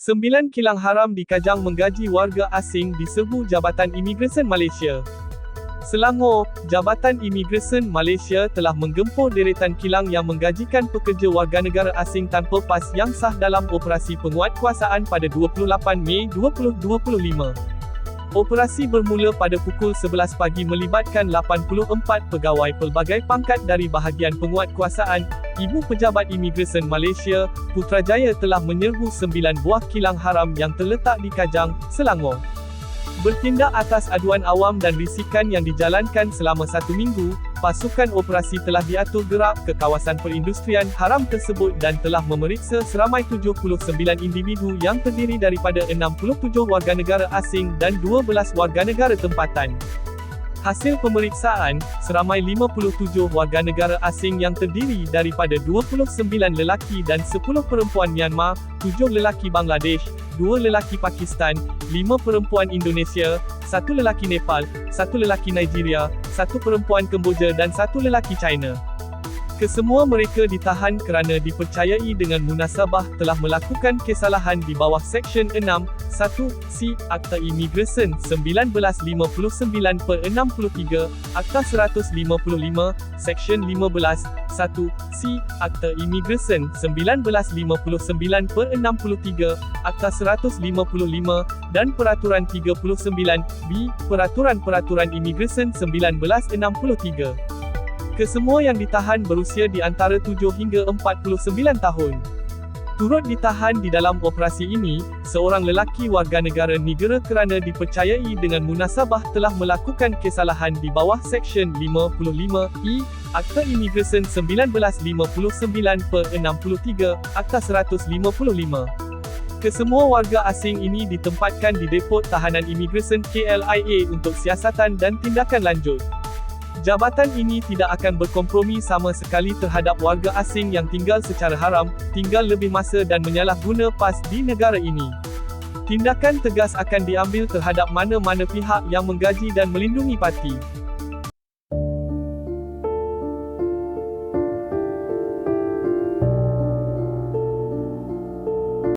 Sembilan kilang haram di Kajang menggaji warga asing diserbu Jabatan Imigresen Malaysia. Selangor, Jabatan Imigresen Malaysia telah menggempur deretan kilang yang menggajikan pekerja warga negara asing tanpa pas yang sah dalam operasi penguatkuasaan pada 28 Mei 2025. Operasi bermula pada pukul 11 pagi melibatkan 84 pegawai pelbagai pangkat dari bahagian penguatkuasaan. Ibu Pejabat Imigresen Malaysia, Putrajaya telah menyerbu 9 buah kilang haram yang terletak di Kajang, Selangor. Bertindak atas aduan awam dan risikan yang dijalankan selama satu minggu, pasukan operasi telah diatur gerak ke kawasan perindustrian haram tersebut dan telah memeriksa seramai 79 individu yang terdiri daripada 67 warga negara asing dan 12 warga negara tempatan. Hasil pemeriksaan, seramai 57 warga negara asing yang terdiri daripada 29 lelaki dan 10 perempuan Myanmar, 7 lelaki Bangladesh, 2 lelaki Pakistan, 5 perempuan Indonesia, 1 lelaki Nepal, 1 lelaki Nigeria, 1 perempuan Kemboja dan 1 lelaki China. Kesemua mereka ditahan kerana dipercayai dengan munasabah telah melakukan kesalahan di bawah Seksyen 6, 1, C, Akta Imigresen 1959 per 63, Akta 155, Seksyen 15, 1, C, Akta Imigresen 1959 per 63, Akta 155, dan Peraturan 39, B, Peraturan-Peraturan Imigresen 1963. Kesemua yang ditahan berusia di antara 7 hingga 49 tahun. Turut ditahan di dalam operasi ini, seorang lelaki warga negara Nigeria kerana dipercayai dengan munasabah telah melakukan kesalahan di bawah Seksyen 55E, Akta Imigresen 1959 per 63, Akta 155. Kesemua warga asing ini ditempatkan di Depot Tahanan Imigresen KLIA untuk siasatan dan tindakan lanjut. Jabatan ini tidak akan berkompromi sama sekali terhadap warga asing yang tinggal secara haram, tinggal lebih masa dan menyalahguna PAS di negara ini. Tindakan tegas akan diambil terhadap mana-mana pihak yang menggaji dan melindungi parti.